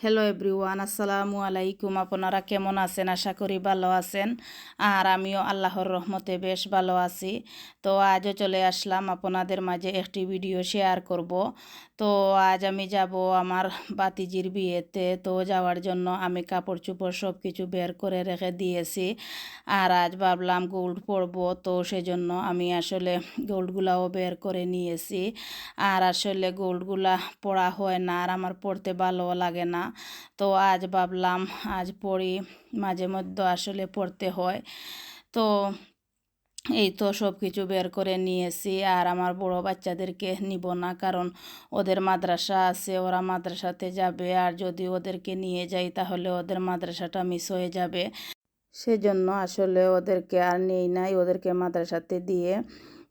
Hello everyone আসসালামু আলাইকুম আপনারা কেমন আছেন আশা করি ভালো আছেন আর আমিও আল্লাহর রহমতে বেশ ভালো আছি তো আজও চলে আসলাম আপনাদের মাঝে একটি ভিডিও শেয়ার করব তো আজ আমি যাব আমার বাতিজির বিয়েতে। তো যাওয়ার জন্য আমি কাপড় চোপড় সব কিছু বের করে রেখে দিয়েছি। আর আজ ভাবলাম গোল্ড পরব। তো সেজন্য আমি আসলে গোল্ডগুলাও বের করে নিয়েছি। আর আসলে গোল্ডগুলা পরা হয় না আর আমার পড়তে ভালো লাগে না। তো আজ ভাবলাম, আজ পড়ি, মাঝে মধ্যে আসলে পড়তে হয়। তো এই তো সব কিছু বের করে নিয়েছি আর আমার বড় বাচ্চাদেরকে নিব না, কারণ ওদের মাদ্রাসা আছে, ওরা মাদ্রাসাতে যাবে আর যদি ওদেরকে নিয়ে যাই তাহলে ওদের মাদ্রাসাটা মিস হয়ে যাবে। সেজন্য আসলে ওদেরকে আর নেই নাই, ওদেরকে মাদ্রাসাতে দিয়ে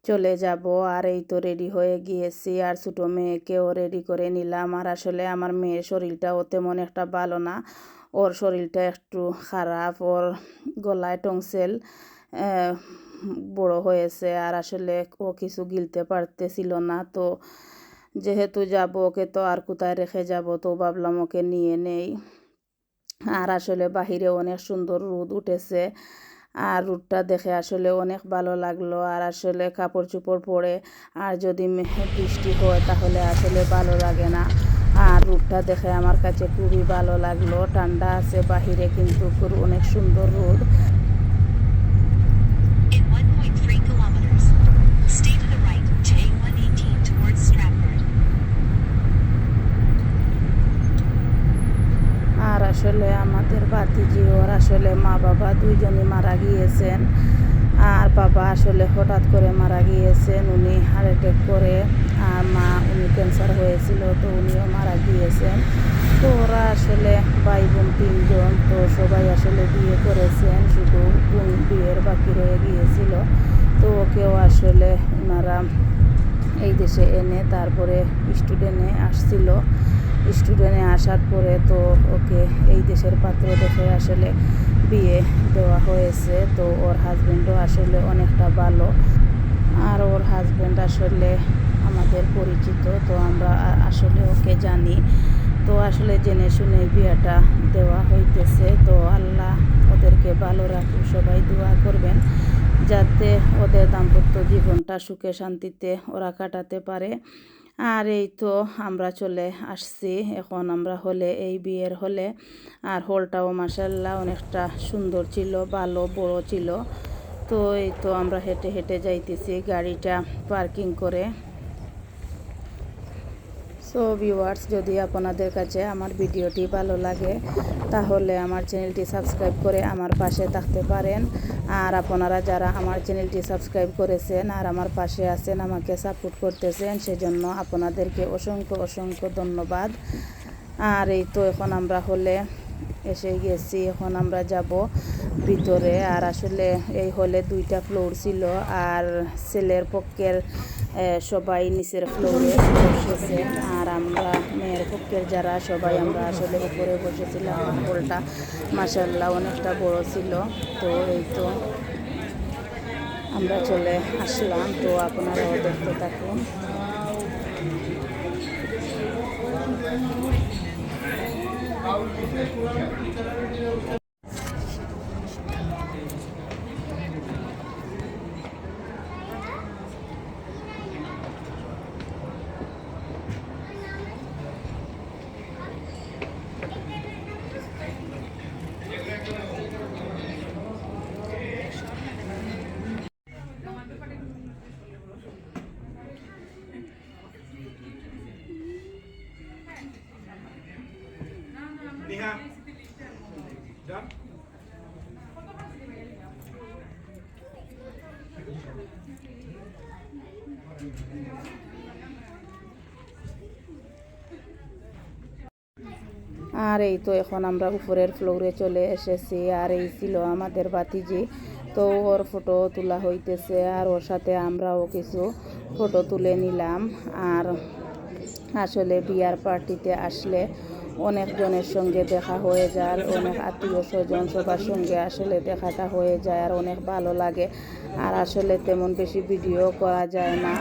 চলে যাব আর এই তো রেডি হয়ে গিয়েছি আর ছোটো মেয়েকেও রেডি করে নিলাম। আর আসলে আমার মেয়ের শরীরটাও তেমন একটা ভালো না, ওর শরীরটা একটু খারাপ, ওর গলায় টংসেল বড় হয়েছে আর আসলে ও কিছু গিলতে পারতেছিল না। তো যেহেতু যাব, ওকে তো আর কোথায় রেখে যাব? তো ভাবলাম ওকে নিয়ে নেই। আর আসলে বাহিরে অনেক সুন্দর রোদ উঠেছে আর রুটটা দেখে আসলে অনেক ভালো লাগল। আর আসলে কাপড় চোপড় পরে আর যদি বৃষ্টি হয় তাহলে আসলে ভালো লাগে না। আর রুটটা দেখে আমার কাছে খুবই ভালো লাগল। ঠান্ডা আছে বাহিরে কিন্তু অনেক সুন্দর রোদ। আসলে আমাদের বাতিজি ওর আসলে মা বাবা দুইজনই মারা গিয়েছেন। আর বাবা আসলে হঠাৎ করে মারা গিয়েছেন, উনি হার্ট অ্যাটাক করে, আর মা, উনি ক্যান্সার হয়েছিল, তো উনিও মারা গিয়েছেন। তো ওরা আসলে ভাই বোন তিনজন, তো সবাই আসলে বিয়ে করেছেন, শুধু বোন বিয়ের বাকি রয়ে গিয়েছিল। তো ওকেও আসলে ওনারা এই দেশে এনে তারপরে স্টুডেন্টে আসছিল। স্টুডেন্টে আসার পরে তো ওকে এই দেশের পাত্র দেখে আসলে বিয়ে দেওয়া হয়েছে। তো ওর হাজব্যান্ডও আসলে অনেকটা ভালো। আর ওর হাজব্যান্ড আসলে আমাদের পরিচিত, তো আমরা আসলে ওকে জানি। তো আসলে জেনে শুনে বিয়েটা দেওয়া হইতেছে। তো আল্লাহ ওদেরকে ভালো রাখুন সবাই দোয়া করবেন, যাতে ওদের দাম্পত্য জীবনটা সুখে শান্তিতে ওরা কাটাতে পারে। আর এই তো আমরা চলে আসছি। এখন আমরা হলে এই বিয়ের হলে। আর হলটাও মাসাল্লাহ অনেকটা সুন্দর ছিল, ভালো, বড় ছিল। তো এই তো আমরা হেঁটে হেঁটে যাইতেছি গাড়িটা পার্কিং করে। সো ভিউয়ার্স যদি আপনাদের কাছে আমার ভিডিওটি ভালো লাগে, তাহলে আমার চ্যানেলটি সাবস্ক্রাইব করে আমার পাশে থাকতে পারেন। আর আপনারা যারা আমার চ্যানেলটি সাবস্ক্রাইব করেছেন আর আমার পাশে আছেন, আমাকে সাপোর্ট করতেছেন, সেজন্য আপনাদেরকে অসংখ্য অসংখ্য ধন্যবাদ। আর এই তো এখন আমরা হলে এসে গেছি, এখন আমরা যাব ভিতরে। আর আসলে এই হলে দুইটা ফ্লোর ছিল, আর ছেলের পক্ষের সবাই নিচের ফ্লোরে বসেছে। পক্ষের যারা সবাই আমরা আসলে উপরে বসেছিলাম হলটা মাসাল্লাহ অনেকটা বড় ছিল। তো এই তো আমরা চলে আসলাম। তো আপনারাও দেখতে থাকুন। আর এই তো এখন আমরা উপরের ফ্লোরে চলে এসেছি, আর এই ছিল আমাদের বাতিজি তো ওর ফটো তোলা হইতেছে, আর ওর সাথে আমরাও কিছু ফটো তুলে নিলাম। আর আসলে বিয়ার পার্টিতে আসলে অনেকজনের সঙ্গে দেখা হয়ে যায় আর অনেক আত্মীয় স্বজন সবার সঙ্গে আসলে দেখাটা হয়ে যায় আর অনেক ভালো লাগে। আর আসলে তেমন বেশি ভিডিও করা যায় না।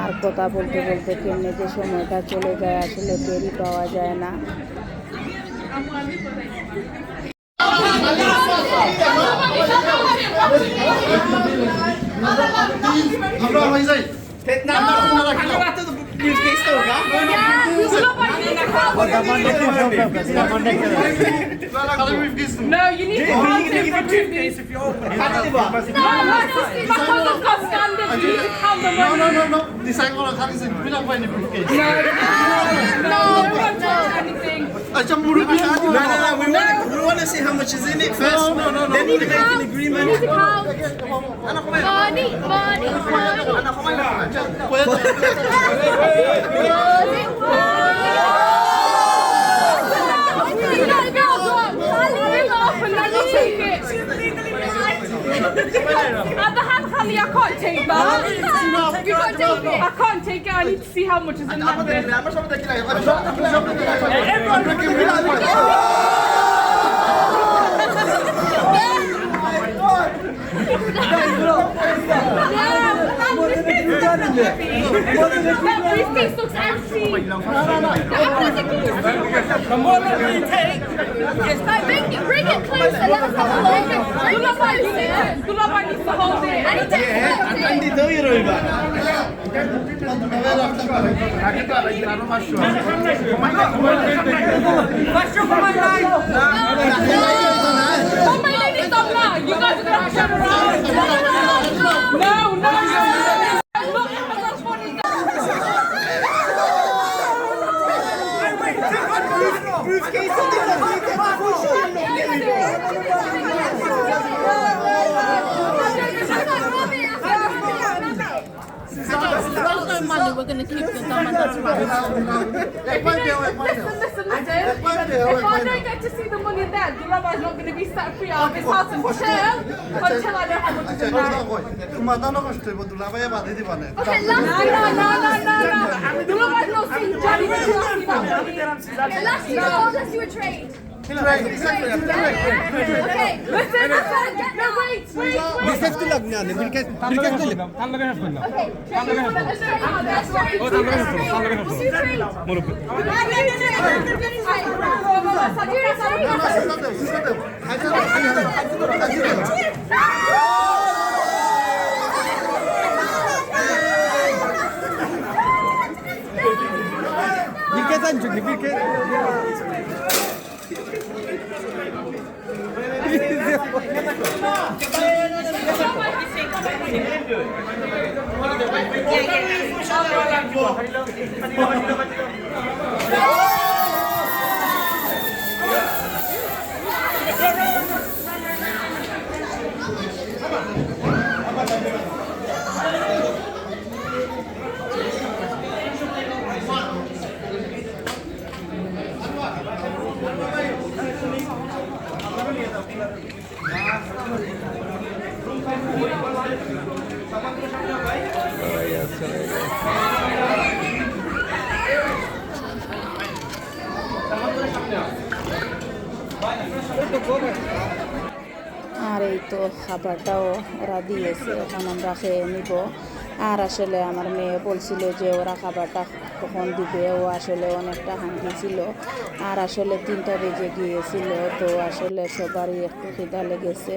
আর কথা বলতে বলতে কেমনে যে সময়টা চলে যায় আসলে দেরি পাওয়া যায় না। আমরা হয়ে যাই। No, you need to. No, you. No, no, no, no. We. No, We want to, see how much is in it first. No, no, no. Then we make an agreement. I can't take that. It. I can't take it. I need to see how much is in that bit. That briefcase looks empty. Bring it, bring it. Let us have a look. Bring it closer. Gulaba needs to hold it. I need to hold it. Nandito yung iba. Oh, my lady, stop now. You guys are going to turn around. No, no, no. Hani Listen, listen, listen. If I don't get to see the money then, the rabbi's not going to be set free out of his house and until I know how much is in Okay, last year, no, no, no, no, no. The rabbi's not seen Johnny. last year. I last year, you a trade? 밀켓 안 주기 밀켓 Yeah, yeah, yeah. আর এই তো খাবারটাও ওরা দিয়েছে এখন আমরা খেয়ে নিব। আর আসলে আমার মেয়ে বলছিল যে ওরা খাবারটা কখন দিবে, ও আসলে অনেকটা হাঙ্গি ছিল। আর আসলে তিনটা বেজে গিয়েছিল, তো আসলে সবারই একটু খিদা লেগেছে।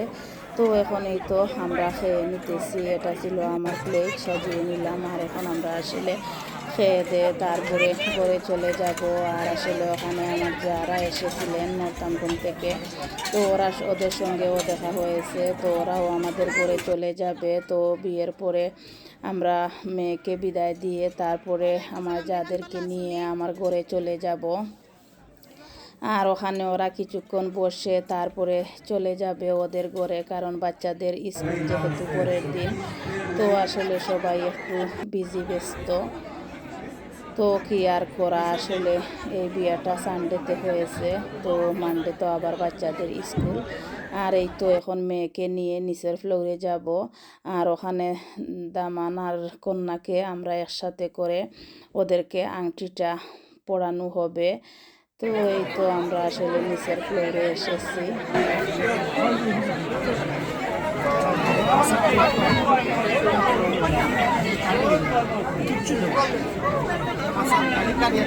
তো এখন এই তো আমরা খেয়ে নিতেছি, এটা ছিল আমার প্লেট সাজিয়ে নিলাম। আর এখন আমরা আসলে খেয়ে দিয়ে তারপরে ঘরে চলে যাব। আর আসলে ওখানে আমার যারা এসেছিলেন নর্থাম্পটন থেকে, তো ওরা ওদের সঙ্গেও দেখা হয়েছে। তো ওরাও আমাদের ঘরে চলে যাবে। তো বিয়ের পরে আমরা মেয়েকে বিদায় দিয়ে তারপরে আমার যাদেরকে নিয়ে আমার ঘরে চলে যাব। আর ওখানে ওরা কিছুক্ষণ বসে তারপরে চলে যাবে ওদের ঘরে, কারণ বাচ্চাদের স্কুল যেহেতু পরের দিন, তো আসলে সবাই একটু বিজি ব্যস্ত। তো কি আর করা? আসলে এই বিয়েটা সানডেতে হয়েছে তো মানডে তো আবার বাচ্চাদের স্কুল। আর এই তো এখন মেয়েকে নিয়ে নিচের ফ্লোরে যাব। আর ওখানে দামান আর কন্যাকে আমরা একসাথে করে ওদেরকে আংটিটা পড়ানো হবে। তো এই তো আমরা আসলে নিচের ফ্লোরে এসেছি। Uh, Alright,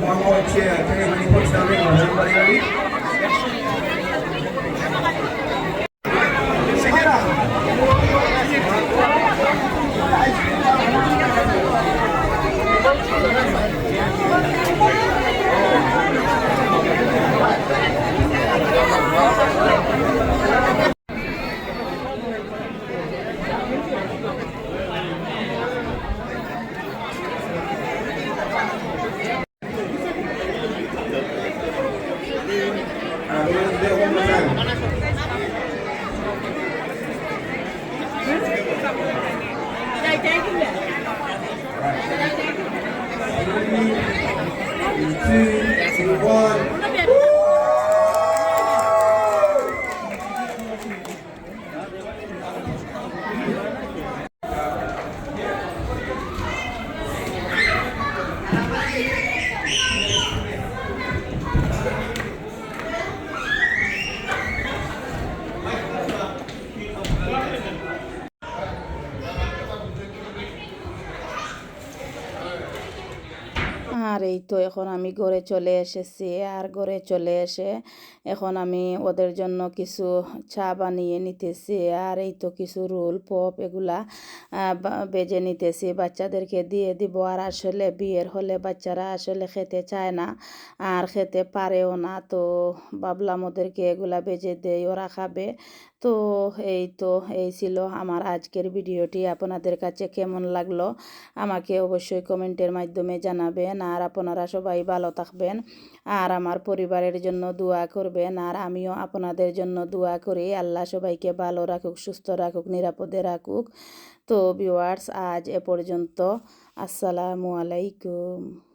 One more chair. Can everybody put something on? Everybody ready? আর এই তো এখন আমি ঘরে চলে এসেছি। আর ঘরে চলে এসে এখন আমি ওদের জন্য কিছু চা বানিয়ে নিতেছি। আর এই তো কিছু রোল, পপ এগুলা বেজে নিতেছি। বাচ্চাদেরকে দিয়ে দিব। আর আসলে বিয়ের হলে বাচ্চারা আসলে খেতে চায় না, আর খেতে পারেও না। তো ভাবলাম ওদেরকে এগুলা বেজে দেই, ওরা খাবে। তো এই তো, এই ছিল আমার আজকের ভিডিওটি। আপনাদের কাছে কেমন লাগল? আমাকে অবশ্যই কমেন্টের মাধ্যমে জানাবেন। আর আপনারা সবাই ভালো থাকবেন। আর আমার পরিবারের জন্য দোয়া করবেন। আর আমিও আপনাদের জন্য দোয়া করি। আল্লাহ সবাইকে ভালো রাখুক, সুস্থ রাখুক, নিরাপদে রাখুক। তো ভিওয়ার্স আজ এ পর্যন্ত। আসসালামু আলাইকুম।